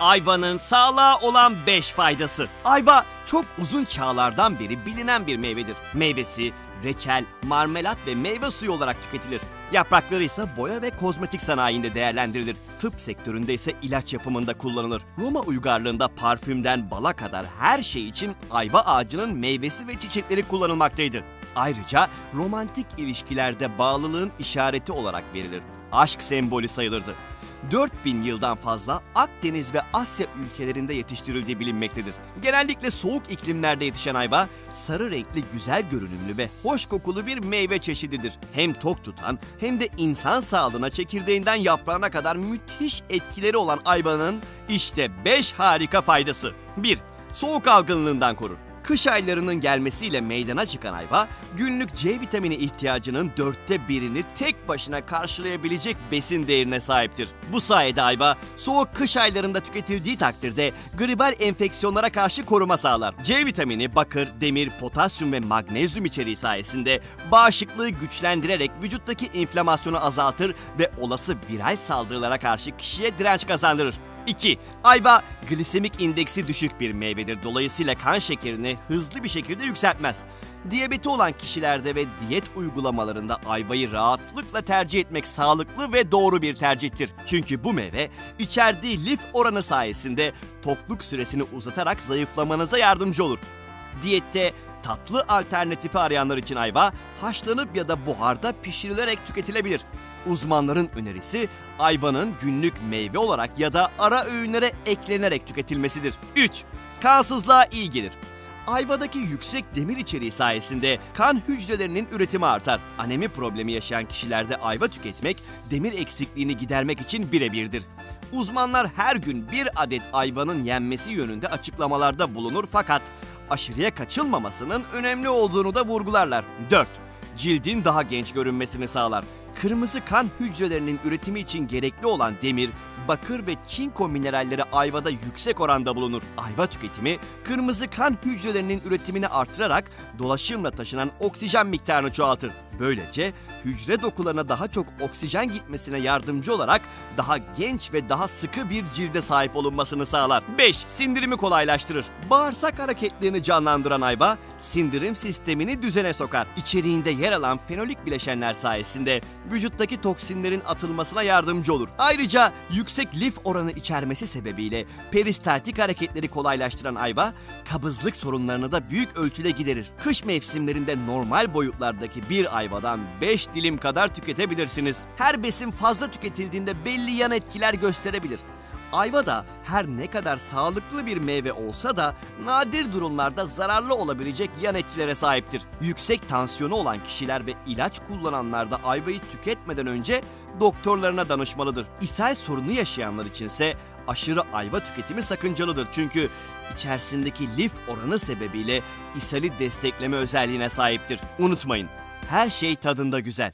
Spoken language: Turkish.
Ayvanın sağlığa olan 5 faydası. Ayva çok uzun çağlardan beri bilinen bir meyvedir. Meyvesi reçel, marmelat ve meyve suyu olarak tüketilir. Yaprakları ise boya ve kozmetik sanayinde değerlendirilir. Tıp sektöründe ise ilaç yapımında kullanılır. Roma uygarlığında parfümden bala kadar her şey için ayva ağacının meyvesi ve çiçekleri kullanılmaktaydı. Ayrıca romantik ilişkilerde bağlılığın işareti olarak verilir. Aşk sembolü sayılırdı. 4000 yıldan fazla Akdeniz ve Asya ülkelerinde yetiştirildiği bilinmektedir. Genellikle soğuk iklimlerde yetişen ayva, sarı renkli güzel görünümlü ve hoş kokulu bir meyve çeşididir. Hem tok tutan hem de insan sağlığına çekirdeğinden yaprağına kadar müthiş etkileri olan ayvanın işte 5 harika faydası. 1. Soğuk algınlığından korur. Kış aylarının gelmesiyle meydana çıkan ayva, günlük C vitamini ihtiyacının dörtte birini tek başına karşılayabilecek besin değerine sahiptir. Bu sayede ayva, soğuk kış aylarında tüketildiği takdirde gribal enfeksiyonlara karşı koruma sağlar. C vitamini, bakır, demir, potasyum ve magnezyum içeriği sayesinde bağışıklığı güçlendirerek vücuttaki inflamasyonu azaltır ve olası viral saldırılara karşı kişiye direnç kazandırır. 2. Ayva glisemik indeksi düşük bir meyvedir. Dolayısıyla kan şekerini hızlı bir şekilde yükseltmez. Diyabeti olan kişilerde ve diyet uygulamalarında ayvayı rahatlıkla tercih etmek sağlıklı ve doğru bir tercihtir. Çünkü bu meyve içerdiği lif oranı sayesinde tokluk süresini uzatarak zayıflamanıza yardımcı olur. Diyette tatlı alternatifi arayanlar için ayva haşlanıp ya da buharda pişirilerek tüketilebilir. Uzmanların önerisi ayvanın günlük meyve olarak ya da ara öğünlere eklenerek tüketilmesidir. 3. Kansızlığa iyi gelir. Ayvadaki yüksek demir içeriği sayesinde kan hücrelerinin üretimi artar. Anemi problemi yaşayan kişilerde ayva tüketmek demir eksikliğini gidermek için birebirdir. Uzmanlar her gün bir adet ayvanın yenmesi yönünde açıklamalarda bulunur fakat aşırıya kaçılmamasının önemli olduğunu da vurgularlar. 4. Cildin daha genç görünmesini sağlar. Kırmızı kan hücrelerinin üretimi için gerekli olan demir, bakır ve çinko mineralleri ayvada yüksek oranda bulunur. Ayva tüketimi kırmızı kan hücrelerinin üretimini artırarak dolaşımla taşınan oksijen miktarını çoğaltır. Böylece hücre dokularına daha çok oksijen gitmesine yardımcı olarak daha genç ve daha sıkı bir cilde sahip olunmasını sağlar. 5. Sindirimi kolaylaştırır. Bağırsak hareketlerini canlandıran ayva sindirim sistemini düzene sokar. İçeriğinde yer alan fenolik bileşenler sayesinde vücuttaki toksinlerin atılmasına yardımcı olur. Ayrıca yüksek lif oranı içermesi sebebiyle peristaltik hareketleri kolaylaştıran ayva kabızlık sorunlarını da büyük ölçüde giderir. Kış mevsimlerinde normal boyutlardaki bir ayvadan 5 dilim kadar tüketebilirsiniz. Her besin fazla tüketildiğinde belli yan etkiler gösterebilir. Ayva da her ne kadar sağlıklı bir meyve olsa da nadir durumlarda zararlı olabilecek yan etkilere sahiptir. Yüksek tansiyonu olan kişiler ve ilaç kullananlar da ayvayı tüketmeden önce doktorlarına danışmalıdır. İshal sorunu yaşayanlar içinse aşırı ayva tüketimi sakıncalıdır çünkü içerisindeki lif oranı sebebiyle ishali destekleme özelliğine sahiptir. Unutmayın, her şey tadında güzel.